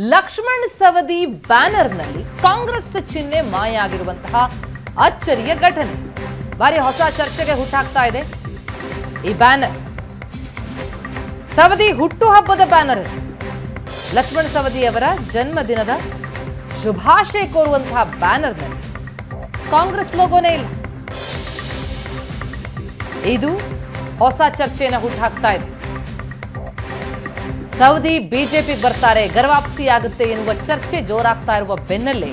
ಲಕ್ಷ್ಮಣ್ ಸವದಿ ಬ್ಯಾನರ್ನಲ್ಲಿ ಕಾಂಗ್ರೆಸ್ ಚಿಹ್ನೆ ಮಾಯಾಗಿರುವಂತಹ ಅಚ್ಚರಿಯ ಘಟನೆ. ಬಾರಿ ಹೊಸ ಚರ್ಚೆಗೆ ಹುಟ್ಟಾಗ್ತಾ ಇದೆ ಈ ಬ್ಯಾನರ್. ಸವದಿ ಹುಟ್ಟುಹಬ್ಬದ ಬ್ಯಾನರ್. ಲಕ್ಷ್ಮಣ್ ಸವದಿಯವರ ಜನ್ಮದಿನದ ಶುಭಾಶಯ ಕೋರುವಂತಹ ಬ್ಯಾನರ್ನಲ್ಲಿ ಕಾಂಗ್ರೆಸ್ ಲೋಗೋನೇ ಇಲ್ಲ. ಇದು ಹೊಸ ಚರ್ಚೆಯನ್ನು ಹುಟ್ಟಾಕ್ತಾ ಇದೆ. ಸೌದಿ ಬಿಜೆಪಿ ಬರ್ತಾರೆ ಗರ್ವಾಪ್ಸಿ ಆಗುತ್ತೆ ಎನ್ನುವ ಚರ್ಚೆ ಜೋರಾಗ್ತಾ ಇರುವ ಬೆನ್ನಲ್ಲೇ.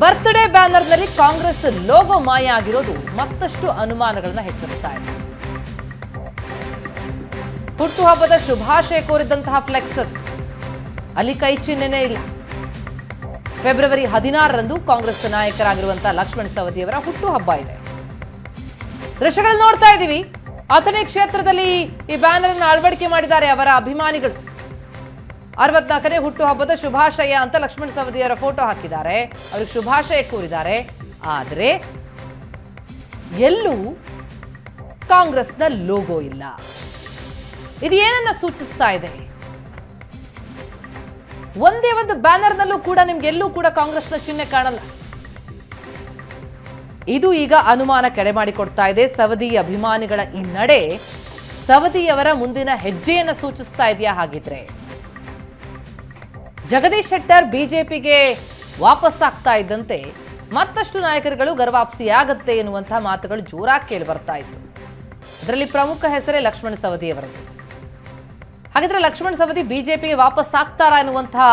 ಬರ್ತ್ಡೇ ಬ್ಯಾನರ್ನಲ್ಲಿ ಕಾಂಗ್ರೆಸ್ ಲೋಗೋ ಮಾಯ ಆಗಿರೋದು ಮತ್ತಷ್ಟು ಅನುಮಾನಗಳನ್ನು ಹೆಚ್ಚಿಸ್ತಾ ಇದೆ. ಹುಟ್ಟುಹಬ್ಬದ ಶುಭಾಶಯ ಕೋರಿದಂತಹ ಫ್ಲೆಕ್ಸ್ ಅಲ್ಲಿ ಕೈ ಚಿಹ್ನೆನೇ ಇಲ್ಲ. ಫೆಬ್ರವರಿ ಹದಿನಾರರಂದು ಕಾಂಗ್ರೆಸ್ ನಾಯಕರಾಗಿರುವಂತಹ ಲಕ್ಷ್ಮಣ್ ಸವದಿಯವರ ಹುಟ್ಟುಹಬ್ಬ ಇದೆ. ದೃಶ್ಯಗಳು ನೋಡ್ತಾ ಇದ್ದೀವಿ ಅಥಣಿ ಕ್ಷೇತ್ರದಲ್ಲಿ ಈ ಬ್ಯಾನರ್ ಅನ್ನು ಅಳವಡಿಕೆ ಮಾಡಿದ್ದಾರೆ ಅವರ ಅಭಿಮಾನಿಗಳು. ಅರವತ್ನಾಲ್ಕನೇ ಹುಟ್ಟುಹಬ್ಬದ ಶುಭಾಶಯ ಅಂತ ಲಕ್ಷ್ಮಣ ಸವದಿಯವರ ಫೋಟೋ ಹಾಕಿದ್ದಾರೆ. ಅವ್ರಿಗೆ ಶುಭಾಶಯ ಕೋರಿದ್ದಾರೆ. ಆದರೆ ಎಲ್ಲೂ ಕಾಂಗ್ರೆಸ್ನ ಲೋಗೋ ಇಲ್ಲ. ಇದು ಏನನ್ನ ಸೂಚಿಸ್ತಾ ಇದೆ? ಒಂದೇ ಒಂದು ಬ್ಯಾನರ್ನಲ್ಲೂ ಕೂಡ ನಿಮ್ಗೆ ಎಲ್ಲೂ ಕೂಡ ಕಾಂಗ್ರೆಸ್ನ ಚಿಹ್ನೆ ಕಾಣಲ್ಲ. ಇದು ಈಗ ಅನುಮಾನ ಕೆಡೆ ಮಾಡಿಕೊಡ್ತಾ ಇದೆ. ಸವದಿ ಅಭಿಮಾನಿಗಳ ಈ ನಡೆ, ಸವದಿಯವರ ಮುಂದಿನ ಹೆಜ್ಜೆಯನ್ನು ಸೂಚಿಸ್ತಾ ಇದೆಯಾ ಹಾಗಿದ್ರೆ? ಜಗದೀಶ್ ಶೆಟ್ಟರ್ ಬಿಜೆಪಿಗೆ ವಾಪಸ್ ಆಗ್ತಾ ಇದ್ದಂತೆ ಮತ್ತಷ್ಟು ನಾಯಕರುಗಳು ಗರ್ವಾಪ್ಸಿಯಾಗತ್ತೆ ಎನ್ನುವಂತಹ ಮಾತುಗಳು ಜೋರಾಗಿ ಕೇಳಿ ಬರ್ತಾ ಇತ್ತು. ಅದರಲ್ಲಿ ಪ್ರಮುಖ ಹೆಸರೇ ಲಕ್ಷ್ಮಣ ಸವದಿಯವರದ್ದು ಹಾಗಿದ್ರೆ ಲಕ್ಷ್ಮಣ ಸವದಿ ಬಿಜೆಪಿಗೆ ವಾಪಸ್ ಆಗ್ತಾರಾ ಎನ್ನುವಂತಹ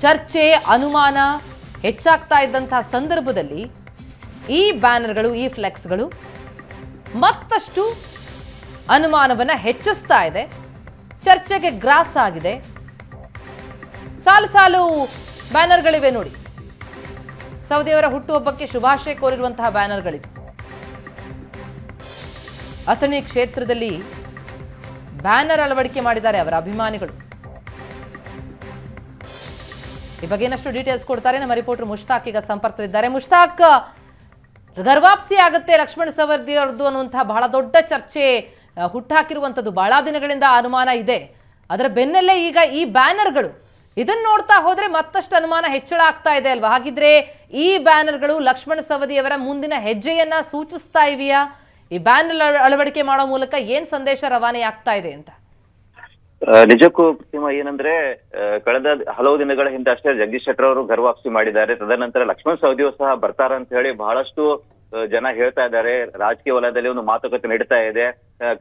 ಚರ್ಚೆ, ಅನುಮಾನ ಹೆಚ್ಚಾಗ್ತಾ ಇದ್ದಂತಹ ಸಂದರ್ಭದಲ್ಲಿ ಈ ಬ್ಯಾನರ್ಗಳು, ಈ ಫ್ಲೆಕ್ಸ್ಗಳು ಮತ್ತಷ್ಟು ಅನುಮಾನವನ್ನ ಹೆಚ್ಚಿಸ್ತಾ ಇದೆ. ಚರ್ಚೆಗೆ ಗ್ರಾಸ್ ಆಗಿದೆ. ಸಾಲು ಸಾಲು ಬ್ಯಾನರ್ಗಳಿವೆ ನೋಡಿ. ಸೌದಿಯವರ ಹುಟ್ಟುಹಬ್ಬಕ್ಕೆ ಶುಭಾಶಯ ಕೋರಿರುವಂತಹ ಬ್ಯಾನರ್ಗಳಿವೆ. ಅಥಣಿ ಕ್ಷೇತ್ರದಲ್ಲಿ ಬ್ಯಾನರ್ ಅಳವಡಿಕೆ ಮಾಡಿದ್ದಾರೆ ಅವರ ಅಭಿಮಾನಿಗಳು. ಈ ಬಗ್ಗೆ ಏನಷ್ಟು ಡೀಟೇಲ್ಸ್ ಕೊಡ್ತಾರೆ. ನಮ್ಮ ರಿಪೋರ್ಟರ್ ಮುಷ್ತಾಕ್ ಈಗ ಸಂಪರ್ಕದಲ್ಲಿದ್ದಾರೆ. ಮುಷ್ತಾಕ್ ಗರ್ವಾಪ್ಸಿ ಆಗುತ್ತೆ ಲಕ್ಷ್ಮಣ ಸವರ್ದಿ ಅವ್ರದ್ದು ಅನ್ನುವಂತಹ ಬಹಳ ದೊಡ್ಡ ಚರ್ಚೆ ಹುಟ್ಟಾಕಿರುವಂಥದ್ದು ಬಹಳ ದಿನಗಳಿಂದ ಅನುಮಾನ ಇದೆ. ಅದರ ಬೆನ್ನಲ್ಲೇ ಈಗ ಈ ಬ್ಯಾನರ್ಗಳು ಇದನ್ನು ನೋಡ್ತಾ ಹೋದರೆ ಮತ್ತಷ್ಟು ಅನುಮಾನ ಹೆಚ್ಚಳ ಆಗ್ತಾ ಇದೆ ಅಲ್ವಾ? ಹಾಗಿದ್ರೆ ಈ ಬ್ಯಾನರ್ಗಳು ಲಕ್ಷ್ಮಣ ಸವದಿಯವರ ಮುಂದಿನ ಹೆಜ್ಜೆಯನ್ನ ಸೂಚಿಸ್ತಾ ಇವೆಯಾ? ಈ ಬ್ಯಾನರ್ ಅಳವಡಿಕೆ ಮಾಡೋ ಮೂಲಕ ಏನು ಸಂದೇಶ ರವಾನೆ ಆಗ್ತಾ ಇದೆ ಅಂತ? ನಿಜಕ್ಕೂ ಪ್ರತಿಮ ಏನಂದ್ರೆ ಕಳೆದ ಹಲವು ದಿನಗಳ ಹಿಂದೆ ಅಷ್ಟೇ ಜಗದೀಶ್ ಶೆಟ್ಟರ್ ಅವರು ಗರ್ವಾಪ್ಸಿ ಮಾಡಿದ್ದಾರೆ. ತದನಂತರ ಲಕ್ಷ್ಮಣ್ ಸವದಿಯು ಸಹ ಬರ್ತಾರ ಅಂತ ಹೇಳಿ ಬಹಳಷ್ಟು ಜನ ಹೇಳ್ತಾ ಇದ್ದಾರೆ. ರಾಜಕೀಯ ವಲಯದಲ್ಲಿ ಒಂದು ಮಾತುಕತೆ ನಡೀತಾ ಇದೆ.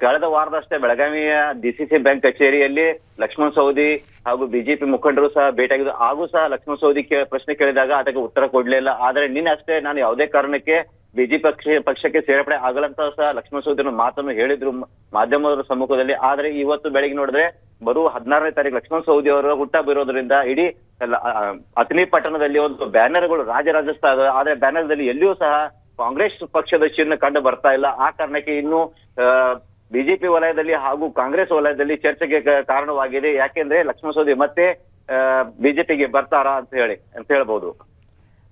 ಕಳೆದ ವಾರದಷ್ಟೇ ಬೆಳಗಾವಿಯ ಡಿಸಿಸಿ ಬ್ಯಾಂಕ್ ಕಚೇರಿಯಲ್ಲಿ ಲಕ್ಷ್ಮಣ್ ಸವದಿ ಹಾಗೂ ಬಿಜೆಪಿ ಮುಖಂಡರು ಸಹ ಭೇಟಿಯಾಗಿದ್ದು, ಹಾಗೂ ಸಹ ಲಕ್ಷ್ಮಣ್ ಸವದಿ ಕೇ- ಪ್ರಶ್ನೆ ಕೇಳಿದಾಗ ಅದಕ್ಕೆ ಉತ್ತರ ಕೊಡ್ಲಿಲ್ಲ ಆದ್ರೆ ನಿನ್ನೆ ಅಷ್ಟೇ ನಾನು ಯಾವುದೇ ಕಾರಣಕ್ಕೆ ಬಿಜೆಪಿ ಪಕ್ಷ, ಪಕ್ಷಕ್ಕೆ ಸೇರ್ಪಡೆ ಆಗಲಂತ ಸಹ ಲಕ್ಷ್ಮಣ ಸವದಿ ಮಾತನ್ನು ಹೇಳಿದ್ರು ಮಾಧ್ಯಮದ ಸಮ್ಮುಖದಲ್ಲಿ. ಆದ್ರೆ ಇವತ್ತು ಬೆಳಿಗ್ಗೆ ನೋಡಿದ್ರೆ ಬರುವ ಹದಿನಾರನೇ ತಾರೀಕು ಲಕ್ಷ್ಮಣ ಸೌದಿ ಅವರ ಹುಟ್ಟಹಬ್ಬ ಇರೋದ್ರಿಂದ ಇಡೀ ಅಥಣಿ ಪಟ್ಟಣದಲ್ಲಿ ಒಂದು ಬ್ಯಾನರ್ಗಳು ರಾಜರಾಜಿಸ್ತಾ ಇದೆ ಆದ್ರೆ ಬ್ಯಾನರ್ದಲ್ಲಿ ಎಲ್ಲಿಯೂ ಸಹ ಕಾಂಗ್ರೆಸ್ ಪಕ್ಷದ ಚಿಹ್ನೆ ಕಂಡು ಬರ್ತಾ ಇಲ್ಲ. ಆ ಕಾರಣಕ್ಕೆ ಇನ್ನು ಬಿಜೆಪಿ ವಲಯದಲ್ಲಿ ಹಾಗೂ ಕಾಂಗ್ರೆಸ್ ವಲಯದಲ್ಲಿ ಚರ್ಚೆಗೆ ಕಾರಣವಾಗಿದೆ. ಯಾಕೆಂದ್ರೆ ಲಕ್ಷ್ಮಣ ಸೌದಿ ಮತ್ತೆ ಬಿಜೆಪಿಗೆ ಬರ್ತಾರಾ ಅಂತ ಹೇಳಿ, ಅಂತ ಹೇಳ್ಬೋದು.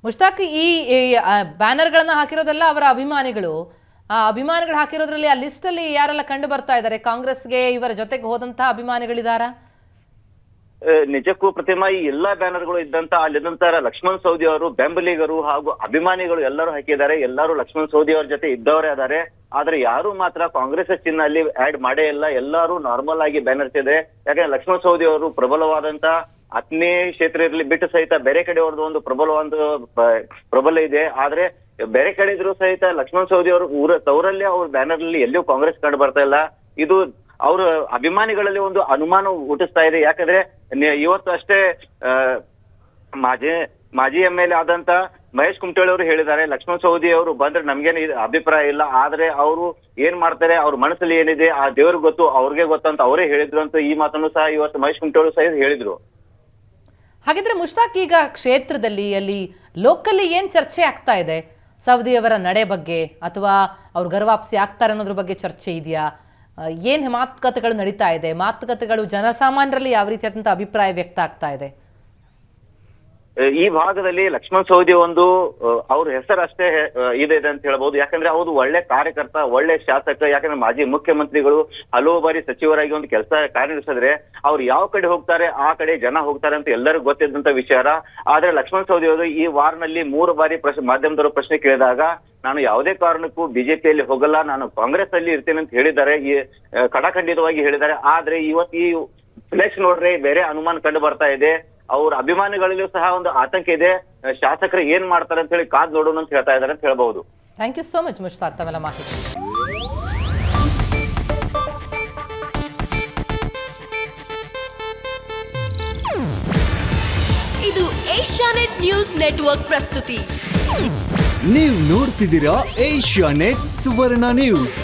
ಮುಷ್ತಾಕ್, ಈ ಬ್ಯಾನರ್ ಬ್ಯಾನರ್ಗಳನ್ನ ಹಾಕಿರೋದೆಲ್ಲ ಅವರ ಅಭಿಮಾನಿಗಳು. ಅಭಿಮಾನಿಗಳು ಹಾಕಿರೋದ್ರಲ್ಲಿ ಆ ಲಿಸ್ಟ್ ಅಲ್ಲಿ ಯಾರೆಲ್ಲ ಕಂಡು ಬರ್ತಾ ಇದ್ದಾರೆ? ಕಾಂಗ್ರೆಸ್ಗೆ ಇವರ ಜೊತೆಗೆ ಹೋದಂತಹ ಅಭಿಮಾನಿಗಳಿದಾರಾ? ನಿಜಕ್ಕೂ ಪ್ರತಿಮಾ, ಈ ಎಲ್ಲಾ ಬ್ಯಾನರ್ಗಳು ಇದ್ದಂತ ಅಲ್ಲಿದ್ದಂತ ಲಕ್ಷ್ಮಣ್ ಸೌದಿ ಅವರು, ಬೆಂಬಲಿಗರು ಹಾಗೂ ಅಭಿಮಾನಿಗಳು ಎಲ್ಲರೂ ಹಾಕಿದ್ದಾರೆ. ಎಲ್ಲರೂ ಲಕ್ಷ್ಮಣ್ ಸೌದಿ ಅವರ ಜೊತೆ ಇದ್ದವರೇ ಇದ್ದಾರೆ ಆದ್ರೆ ಯಾರು ಮಾತ್ರ ಕಾಂಗ್ರೆಸ್ ಚಿನ್ನ ಅಲ್ಲಿ ಆಡ್ ಮಾಡೇ ಇಲ್ಲ. ಎಲ್ಲರೂ ನಾರ್ಮಲ್ ಆಗಿ ಬ್ಯಾನರ್ಸ್ ಇದೆ. ಯಾಕಂದ್ರೆ ಲಕ್ಷ್ಮಣ್ ಸೌದಿ ಅವರು ಪ್ರಬಲವಾದಂತ ಹತ್ತನೇ ಕ್ಷೇತ್ರ ಇರಲಿ, ಬಿಟ್ಟು ಸಹಿತ ಬೇರೆ ಕಡೆ ಅವ್ರದ್ದು ಒಂದು ಪ್ರಬಲ ಒಂದು ಪ್ರಬಲ ಇದೆ. ಆದ್ರೆ ಬೇರೆ ಕಡೆ ಇದ್ರು ಸಹಿತ ಲಕ್ಷ್ಮಣ್ ಸೌದಿ ಅವರು ಊರ, ತವರಲ್ಲಿ ಅವ್ರ ಬ್ಯಾನರ್ ಅಲ್ಲಿ ಎಲ್ಲಿಯೂ ಕಾಂಗ್ರೆಸ್ ಕಂಡು ಬರ್ತಾ ಇಲ್ಲ. ಇದು ಅವ್ರ ಅಭಿಮಾನಿಗಳಲ್ಲಿ ಒಂದು ಅನುಮಾನ ಹುಟ್ಟಿಸ್ತಾ ಇದೆ. ಯಾಕಂದ್ರೆ ಇವತ್ತು ಅಷ್ಟೇ ಮಾಜಿ ಮಾಜಿ ಎಂ ಎಲ್ ಆದಂತ ಮಹೇಶ್ ಕುಮಟಳ್ಳಿ ಅವರು ಹೇಳಿದ್ದಾರೆ. ಲಕ್ಷ್ಮಣ್ ಸವದಿ ಅವರು ಬಂದ್ರೆ ನಮ್ಗೇನು ಅಭಿಪ್ರಾಯ ಇಲ್ಲ. ಆದ್ರೆ ಅವರು ಏನ್ ಮಾಡ್ತಾರೆ, ಅವ್ರ ಮನಸ್ಸಲ್ಲಿ ಏನಿದೆ, ಆ ದೇವ್ರಿಗೆ ಗೊತ್ತು, ಅವ್ರಿಗೆ ಗೊತ್ತಂತ ಅವರೇ ಹೇಳಿದ್ರು ಅಂತ ಈ ಮಾತನ್ನು ಸಹ ಇವತ್ತು ಮಹೇಶ್ ಕುಮಟಳ್ಳಿ ಸಹ ಹೇಳಿದ್ರು. ಹಾಗಿದ್ರೆ ಮುಷ್ತಾಕ್ ಈಗ ಕ್ಷೇತ್ರದಲ್ಲಿ, ಅಲ್ಲಿ ಲೋಕಲ್ಲಿ ಏನ್ ಚರ್ಚೆ ಆಗ್ತಾ ಇದೆ? ಸವದಿಯವರ ನಡೆ ಬಗ್ಗೆ ಅಥವಾ ಅವ್ರು ಗರ್ವಾಪ್ಸಿ ಆಗ್ತಾರೆ ಅನ್ನೋದ್ರ ಬಗ್ಗೆ ಚರ್ಚೆ ಇದೆಯಾ? ಏನು ಮಾತುಕತೆಗಳು ನಡೀತಾ ಇದೆ? ಮಾತುಕತೆಗಳು ಜನಸಾಮಾನ್ಯರಲ್ಲಿ ಯಾವ ರೀತಿಯಾದಂಥ ಅಭಿಪ್ರಾಯ ವ್ಯಕ್ತ ಆಗ್ತಾ ಇದೆ? ಈ ಭಾಗದಲ್ಲಿ ಲಕ್ಷ್ಮಣ್ ಸವದಿ ಒಂದು ಅವ್ರ ಹೆಸರಷ್ಟೇ ಆ, ಇದೆ ಅಂತ ಹೇಳ್ಬಹುದು ಯಾಕಂದ್ರೆ ಅವರು ಒಳ್ಳೆ ಕಾರ್ಯಕರ್ತ ಒಳ್ಳೆ ಶಾಸಕ ಯಾಕಂದ್ರೆ ಮಾಜಿ ಮುಖ್ಯಮಂತ್ರಿಗಳು ಹಲವು ಬಾರಿ ಸಚಿವರಾಗಿ ಒಂದು ಕೆಲಸ ಕಾರ್ಯನಿರ್ವಹಿಸಿದ್ರೆ ಅವ್ರು ಯಾವ ಕಡೆ ಹೋಗ್ತಾರೆ ಆ ಕಡೆ ಜನ ಹೋಗ್ತಾರೆ ಅಂತ ಎಲ್ಲರಿಗೂ ಗೊತ್ತಿದ್ದಂತ ವಿಚಾರ. ಆದ್ರೆ ಲಕ್ಷ್ಮಣ್ ಸವದಿ ಅವರು ಈ ವಾರ್ನಲ್ಲಿ ಮೂರು ಬಾರಿ ಪ್ರಶ್ನೆ ಮಾಧ್ಯಮದವರು ಪ್ರಶ್ನೆ ಕೇಳಿದಾಗ ನಾನು ಯಾವುದೇ ಕಾರಣಕ್ಕೂ ಬಿಜೆಪಿಯಲ್ಲಿ ಹೋಗಲ್ಲ ನಾನು ಕಾಂಗ್ರೆಸ್ ಅಲ್ಲಿ ಇರ್ತೇನೆ ಅಂತ ಹೇಳಿದ್ದಾರೆ. ಈ ಕಡಖಂಡಿತವಾಗಿ ಹೇಳಿದ್ದಾರೆ. ಆದ್ರೆ ಇವತ್ತು ಈ ಫ್ಲೆಕ್ಸ್ ನೋಡ್ರೆ ಬೇರೆ ಅನುಮಾನ ಕಂಡು ಬರ್ತಾ ಇದೆ. ಅವ್ರ ಅಭಿಮಾನಿಗಳಲ್ಲೂ ಸಹ ಒಂದು ಆತಂಕ ಇದೆ. ಶಾಸಕರು ಏನ್ ಮಾಡ್ತಾರೆ ಅಂತ ಹೇಳಿ ಕಾದ್ ನೋಡೋಣ ಅಂತ ಹೇಳ್ತಾ ಇದ್ದಾರೆ ಅಂತ ಹೇಳ್ಬಹುದು. Thank you so much Mushtaq ತಮ್ಮೆಲ್ಲ ಮಾಹಿತಿ ಇದು ಏಷ್ಯಾನೆಟ್ ನ್ಯೂಸ್ ನೆಟ್ವರ್ಕ್ ಪ್ರಸ್ತುತಿ. ನೀವು ನೋಡ್ತಿದ್ದೀರಾ ಏಷ್ಯಾನೆಟ್ ಸುವರ್ಣ ನ್ಯೂಸ್.